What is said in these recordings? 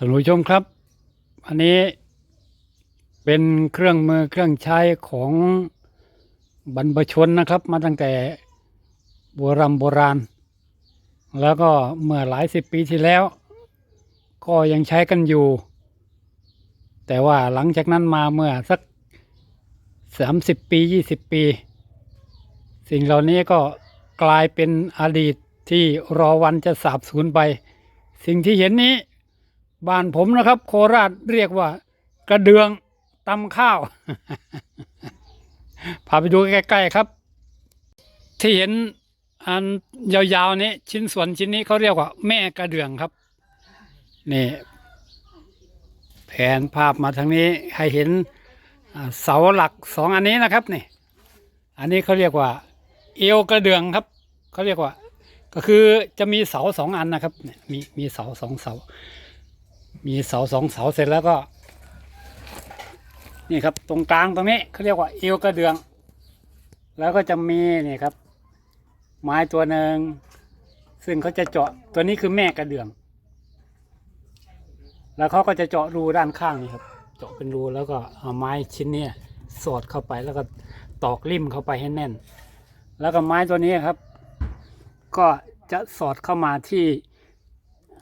ท่านผู้ชมครับ อันนี้เป็นเครื่องมือเครื่องใช้ของบรรพชนนะครับ มาตั้งแต่โบราณโบราณ แล้วก็เมื่อหลายสิบปีที่แล้ว ก็ยังใช้กันอยู่ แต่ว่าหลังจากนั้นมาเมื่อสักสามสิบปียี่สิบปี สิ่งเหล่านี้ก็กลายเป็นอดีตที่รอวันจะสาบสูญไป สิ่งที่เห็นนี้ บ้านผมนะครับ โคราชเรียกว่า กระเดืองตำข้าว พาไปดูใกล้ๆครับ ที่เห็นอันยาวๆนี้ชิ้นส่วนชิ้นนี้เขาเรียกว่า แม่กระเดืองครับ นี่ แผนภาพมาทางนี้ให้เห็นเสาหลักสองอันนี้นะครับนี่ อันนี้เขาเรียกว่า เอวกระเดืองครับเขาเรียกว่า ก็คือจะมีเสาสองอันนะครับมีมีเสาสองเสา มีเสาสองเสาเสร็จแล้วก็ นี่ครับ ตรงกลางตรงนี้เขาเรียกว่าเอวกระเดือง แล้วก็จะมีนี่ครับ ไม้ตัวหนึ่งซึ่งเขาจะเจาะตัวนี้คือแม่กระเดือง แล้วเขาก็จะเจาะรูด้านข้างนี่ครับ เจาะเป็นรูแล้วก็เอาไม้ชิ้นเนี้สอดเข้าไปแล้วก็ตอกริมเข้าไปให้แน่น แล้วก็ไม้ตัวนี้ครับ ก็จะสอดเข้ามาที่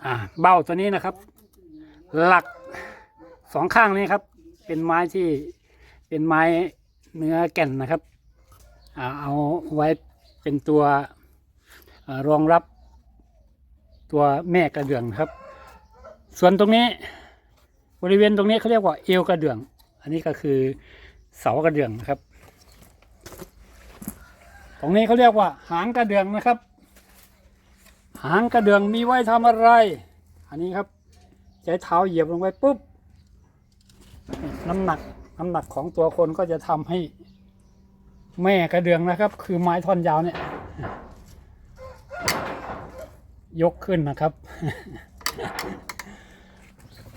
อ่าเบ้าตัวนี้นะครับ หลักสองข้างนี้ครับ เป็นไม้ที่เป็นไม้เนื้อแก่นนะครับ เอาไว้เป็นตัวรองรับตัวแม่กระเดื่องครับ ส่วนตรงนี้บริเวณตรงนี้เขาเรียกว่าเอวกระเดื่อง อันนี้ก็คือเสากระเดื่องนะครับ ตรงนี้เขาเรียกว่าหางกระเดื่องนะครับ หางกระเดื่องมีไว้ทำอะไร อันนี้ครับ ใช้เท้าเหยียบลงไปปุ๊บน้ำหนักน้ำหนักของตัวคนก็จะทำให้แม่กระเดืองนะครับ คือไม้ท่อนยาวเนี่ย ยกขึ้นนะครับ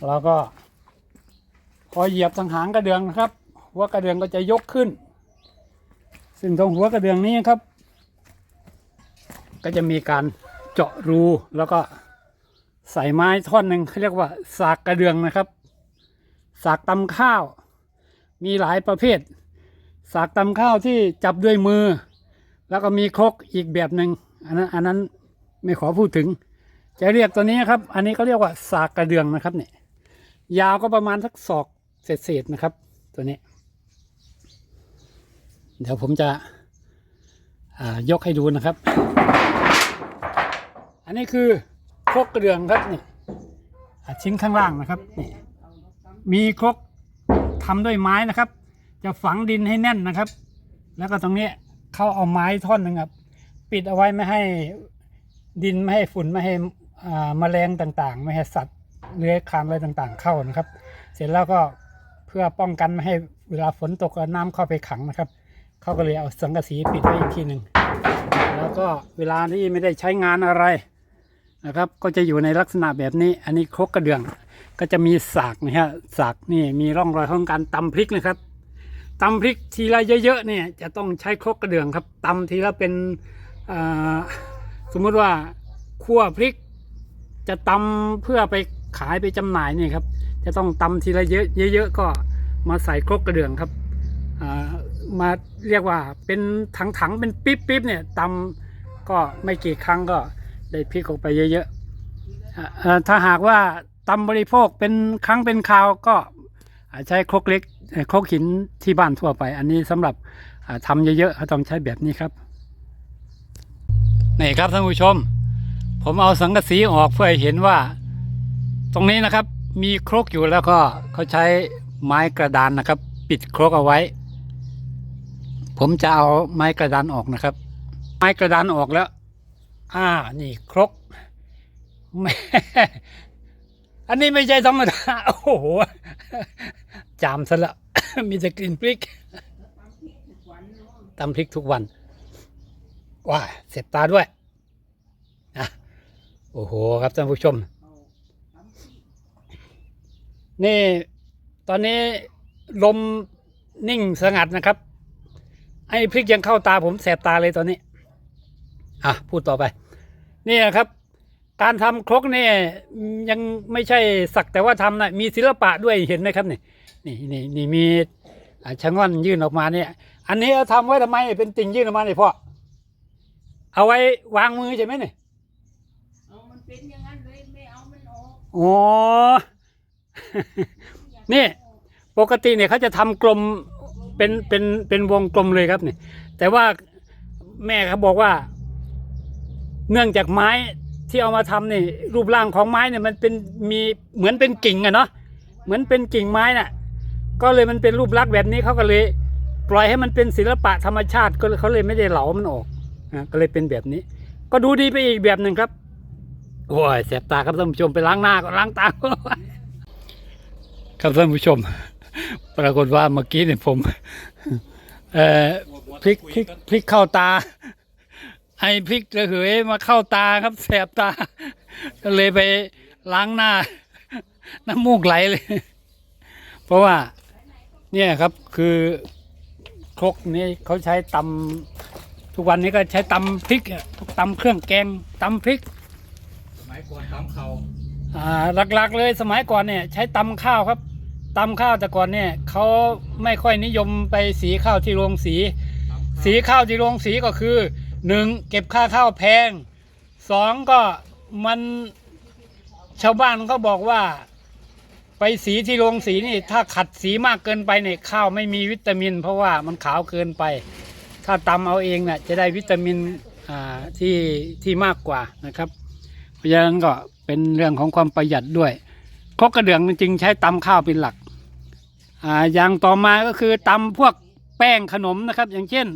แล้วก็ พอเหยียบทางหางกระเดืองนะครับ หัวกระเดืองก็จะยกขึ้น ซึ่งตรงหัวกระเดืองนี้ครับ ก็จะมีการเจาะรูแล้วก็ ใส่ไม้ท่อนหนึ่งเขาเรียกว่า สากกระเดืองนะครับ สากตำข้าว มีหลายประเภท สากตำข้าวที่จับด้วยมือ แล้วก็มีครกอีกแบบหนึ่งอันนั้นอันนั้นไม่ขอพูดถึง จะเรียกตัวนี้ครับ อันนี้เขาเรียกว่าสากกระเดืองนะครับเนี่ยยาวก็ประมาณสักศอกเศษๆนะครับ ตัวนี้ เดี๋ยวผมจะยกให้ดูนะครับ อันนี้คือ ครกกระเดืองครับนี่ชิ้นข้างล่างนะครับนี่มีครกทำด้วยไม้นะครับ จะฝังดินให้แน่นนะครับ แล้วก็ตรงนี้เขาเอาไม้ท่อนหนึ่งครับ ปิดเอาไว้ไม่ให้ดินไม่ให้ฝุ่นไม่ให้แมลงต่างๆ ไม่ให้สัตว์เลื้อยคลานอะไรต่างๆ เข้านะครับ เสร็จแล้วก็เพื่อป้องกันไม่ให้เวลาฝนตกน้ำเข้าไปขังนะครับเขาก็เลยเอาสังกะสีปิดไว้อีกทีหนึ่งแล้วก็เวลาที่ไม่ได้ใช้งานอะไร นะครับ ก็จะอยู่ในลักษณะแบบนี้ อันนี้ครกกระเดื่อง ก็จะมีสากนะฮะสากนี่มีร่องรอยของการตำพริกนะครับตำพริกทีละเยอะๆเนี่ยจะต้องใช้ครกกระเดื่องครับตำทีละเป็นสมมุติว่าคั่วพริก จะตำเพื่อไปขายไปจำหน่ายเนี่ยครับ จะต้องตำทีละเยอะเยอะๆก็มาใส่ครกกระเดื่องครับมาเรียกว่าเป็นถังๆเป็นปิ๊บปิ๊บๆเนี่ยตำก็ไม่กี่ครั้งก็ ได้พริกออกไปเยอะๆถ้าหากว่าตำบริโภคเป็นครั้งเป็นคราวก็ใช้ครกเล็กครกหินที่บ้านทั่วไป อันนี้สำหรับอ่าทำเยอะๆเขาต้องใช้แบบนี้ครับนี่ครับท่านผู้ชม ผมเอาสังกะสีออกเพื่อให้เห็นว่า ตรงนี้นะครับมีครกอยู่แล้วก็เขาใช้ไม้กระดานนะครับ ปิดครกเอาไว้ ผมจะเอาไม้กระดานออกนะครับ ไม้กระดานออกแล้ว อ่า นี่ครกแม่อันนี้ไม่ใช่ธรรมดา โอ้โห จามซะละ มีแต่กลิ่นพริกตำพริกทุกวันว้าเสร็จตาด้วยอะโอ้โห ครับท่านผู้ชม นี่ ตอนนี้ลมนิ่งสงัดนะครับ ไอ้พริกยังเข้าตาผมแสบตาเลยตอนนี้ อะพูดต่อไป นี่นะครับ การทำครกเนี่ยยังไม่ใช่สักแต่ว่าทำนะมีศิลปะด้วยเห็นไหมครับนี่นี่นี่นี่มีอ่าชะง่อนยื่นออกมาเนี่ย อันนี้เอาทำไว้ทำไมเป็นติ่งยื่นออกมาเนี่ยพ่อเอาไว้วางมือใช่ไหมเนี่ยเอามันเป็นอย่างนั้นเลยไม่เอามันออกอ๋อนี่ปกติเนี่ยเขาจะทำกลมเป็นเป็นเป็นวงกลมเลยครับเนี่ยแต่ว่าแม่เขาบอกว่า เนื่องจากไม้ที่เอามาทำนี่รูปร่างของไม้เนี่ยมันเป็นมีเหมือนเป็นกิ่งอะเนาะเหมือนเป็นกิ่งไม้น่ะก็เลยมันเป็นรูปลักษณ์แบบนี้เขาก็เลย ปล่อยให้มันเป็นศิลปะธรรมชาติก็เขาเลยไม่ได้เหลามันออกนะก็เลยเป็นแบบนี้ ก็ดูดีไปอีกแบบหนึ่งครับโอ้ยแสบตาครับท่านผู้ชมไปล้างหน้าก็ล้างตาครับท่านผู้ชม ปรากฏว่าเมื่อกี้เนี่ยผม เอ่อพริกพริกพริกเข้าตา ไอ้พริกระเหยมาเข้าตาครับแสบตา ก็เลยไปล้างหน้า น้ำมูกไหลเลย เพราะว่า เนี่ยครับคือครกนี้เขาใช้ตำทุกวันนี้ก็ใช้ตำพริกอะตำเครื่องแกงตำพริก สมัยก่อนตำเขาอ่าหลักๆเลยสมัยก่อนเนี่ย ใช้ตำข้าวครับตำข้าวแต่ก่อนเนี่ยเขาไม่ค่อยนิยมไปสีข้าวที่โรงสีตำสีข้าวที่โรงสีก็คือ หนึ่งเก็บค่าข้าวแพงสองก็มันชาวบ้านเขาบอกว่า ไปสีที่โรงสีนี่ ถ้าขัดสีมากเกินไปเนี่ยข้าวไม่มีวิตามิน เพราะว่ามันขาวเกินไป ถ้าตำเอาเองน่ะจะได้วิตามินอ่าที่ที่มากกว่านะครับเพราะฉะนั้นก็เป็นเรื่องของความประหยัดด้วยครกกระเดื่องจริงใช้ตำข้าวเป็นหลักอ่าอย่างต่อมาก็คือตำพวกแป้งขนมนะครับ อย่างเช่น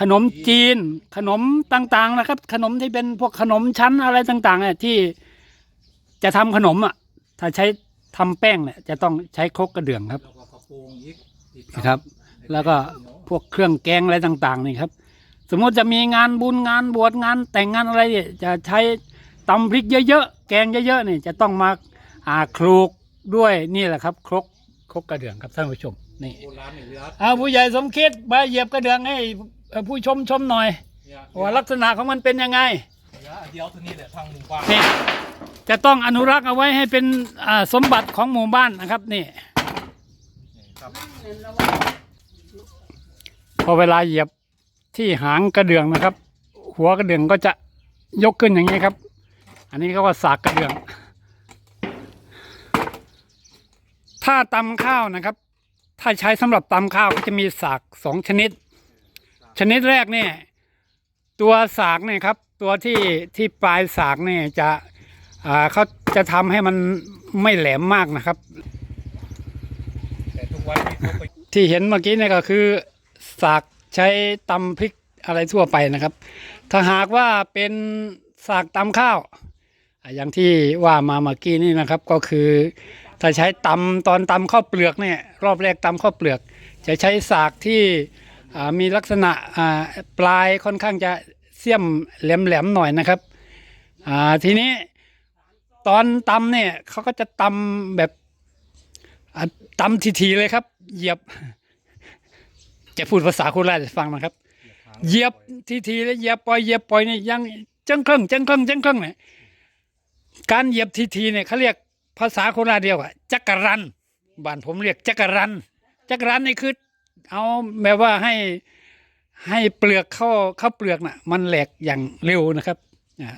ขนมจีน ขนมต่างๆนะครับ ขนมที่เป็นพวกขนมชั้นอะไรต่างๆเนี่ยที่จะทำขนมอะ ถ้าใช้ทำแป้งเนี่ยจะต้องใช้ครกกระเดื่องครับแล้วก็กระโปรงอีกอีกนะครับ แล้วก็พวกเครื่องแกงอะไรต่าง ๆ นี่ครับ สมมติจะมีงานบุญงานบวชงานแต่งงานอะไรเนี่ยจะใช้ตำพริกเยอะๆแกงเยอะๆนี่จะต้องมาอ่าคลุกด้วยนี่แหละครับ ครกครกกระเดื่องครับท่านผู้ชมนี่โบราณนี่เหลืออาผู้ใหญ่สมคิดมาเหยียบกระเดื่องให้ เอ่อผู้ชมชมหน่อยเนี่ยว่าลักษณะของมันเป็นยังไงเหลืออันเดียวตัวนี้แหละทางหมู่บ้านนี่จะต้องอนุรักษ์เอาไว้ให้เป็นอ่าสมบัติของหมู่บ้านนะครับนี่นี่ครับนั่นระวังพอเวลาเหยียบที่หางกระเดื่องนะครับ หัวกระเดื่องก็จะยกขึ้นอย่างนี้ครับ อันนี้เขาก็สากกระเดื่อง ถ้าตำข้าวนะครับ ถ้าใช้สำหรับตำข้าวก็จะมีสากสองชนิด ชนิดแรกเนี่ยตัวสากเนี่ยครับ ตัวที่ที่ปลายสากเนี่ยจะอ่าเขาจะทำให้มันไม่แหลมมากนะครับ แต่ทุกวันนี้เขาไปที่เห็นเมื่อกี้เนี่ยก็คือสากใช้ตำพริกอะไรทั่วไปนะครับ ถ้าหากว่าเป็นสากตำข้าวอะอย่างที่ว่ามาเมื่อกี้นี่นะครับก็คือ ถ้าใช้ตำตอนตำข้าวเปลือกเนี่ยรอบแรกตำข้าวเปลือก จะใช้สากที่ มีลักษณะปลายค่อนข้างจะเสี้ยมแหลมๆหน่อยนะครับทีนี้ตอนตำเนี่ยเขาก็จะตำแบบตำทีๆเลยครับ เหยียบ จะพูดภาษาโคราชให้ฟังนะครับ เหยียบทีๆแล้วเหยียบปล่อยเหยียบปล่อยเนี่ยยังจังเครื่องจังเครื่องจังเครื่องเนี่ยการเหยียบทีๆเนี่ยเขาเรียกภาษาโคราชเดียวอะจักรันบ้านผมเรียกจักรันจักรันนี่คือ เอาแบบว่าให้ให้เปลือกเข้าเข้าเปลือกน่ะ มันแหลกอย่างเร็วนะครับอ่า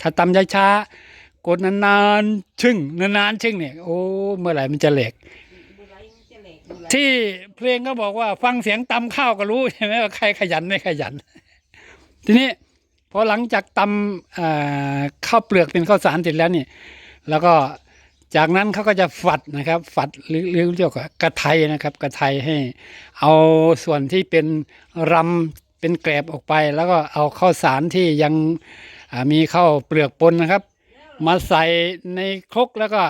ถ้าตำช้าๆกดนานๆชึ่งนานๆชึ่งเนี่ยโอ้เมื่อไหร่มันจะแหลกบุไรมันจะแหลกบุไรที่เพลงก็บอกว่าฟังเสียงตำข้าวก็รู้ใช่ไหมว่าใครขยันไม่ขยัน ทีนี้พอหลังจากตำอ่าข้าวเปลือกเป็นข้าวสารเสร็จแล้วเนี่ยแล้วก็ จากนั้นเขาก็จะฝัดนะครับ ฝัดหรือเรียกว่ากระไทยนะครับกระไทยให้ เอาส่วนที่เป็นรำเป็นแกลบออกไป แล้วก็เอาข้าวสารที่ยังมีข้าวเปลือกปนนะครับ มาใส่ในครกแล้วก็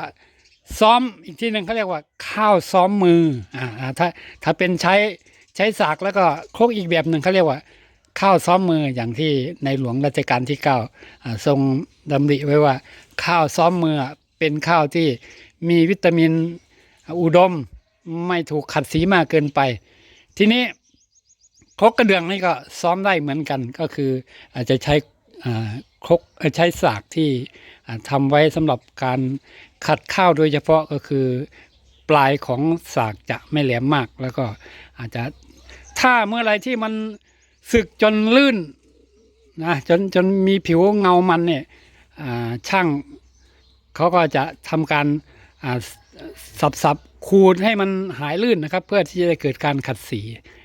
ซ้อมอีกที่หนึ่งเขาเรียกว่าข้าวซ้อมมืออ่าถ้าถ้าเป็นใช้ใช้สากแล้วก็ครกอีกแบบหนึ่งเขาเรียกว่าข้าวซ้อมมืออย่างที่ในหลวงรัชกาลที่เก้าทรงดำริไว้ว่าข้าวซ้อมมือ เป็นข้าวที่มีวิตามินอุดมไม่ถูกขัดสีมากเกินไป ทีนี้ครกกระเดื่องนี่ก็ซ้อมได้เหมือนกันก็คืออาจจะใช้ครกใช้สากที่อ่าทำไว้สำหรับการขัดข้าวโดยเฉพาะก็คือปลายของสากจะไม่แหลมมาก แล้วก็อาจจะถ้าเมื่อไรที่มันสึกจนลื่นนะจนจนมีผิวเงามันเนี่ยช่าง เขาก็จะทำการสับสับๆขูดให้มันหายลื่นนะครับ เพื่อที่จะได้เกิดการขัดสี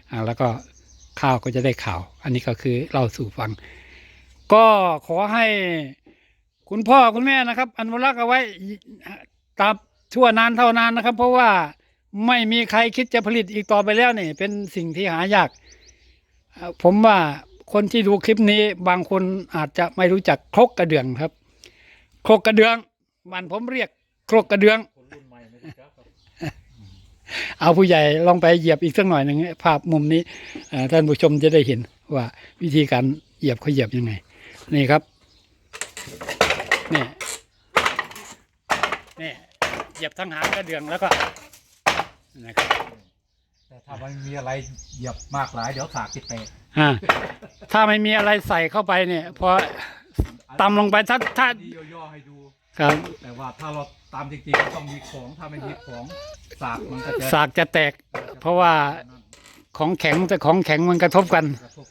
อ่าแล้วก็ข้าวก็จะได้ขาว อันนี้ก็คือเล่าสู่ฟัง ก็ขอให้คุณพ่อคุณแม่นะครับ อนุรักษ์เอาไว้ตราบชั่วนานเท่านานนะครับ เพราะว่าไม่มีใครคิดจะผลิตอีกต่อไปแล้วนี่เป็นสิ่งที่หายาก ผมว่าคนที่ดูคลิปนี้บางคนอาจจะไม่รู้จักครกกระเดื่องครับ ครกกระเดื่อง มันผมเรียกครกกระเดื่อง คนรุ่นใหม่ไม่รู้จักครับเอาผู้ใหญ่ลองไปเหยียบอีกสักหน่อยหนึ่งภาพมุมนี้เอ่อท่านผู้ชมจะได้เห็นว่าวิธีการเหยียบเขาเหยียบยังไง นี่ครับนี่นี่เหยียบทั้งหางกระเดื่องแล้วก็นะครับแต่ถ้ามันมีอะไรเหยียบมากหลายเดี๋ยวสากติดแตกอ่าถ้าไม่มีอะไรใส่เข้าไปเนี่ยพอตำลงไปถ้าถ้าดีย่อๆให้ดู ครับแต่ว่าถ้าเราตามจริงๆก็ต้องมีของถ้าไม่มีของสากมันก็จะสากจะแตก เพราะว่าของแข็งแต่ของแข็งมันกระทบกัน กระทบ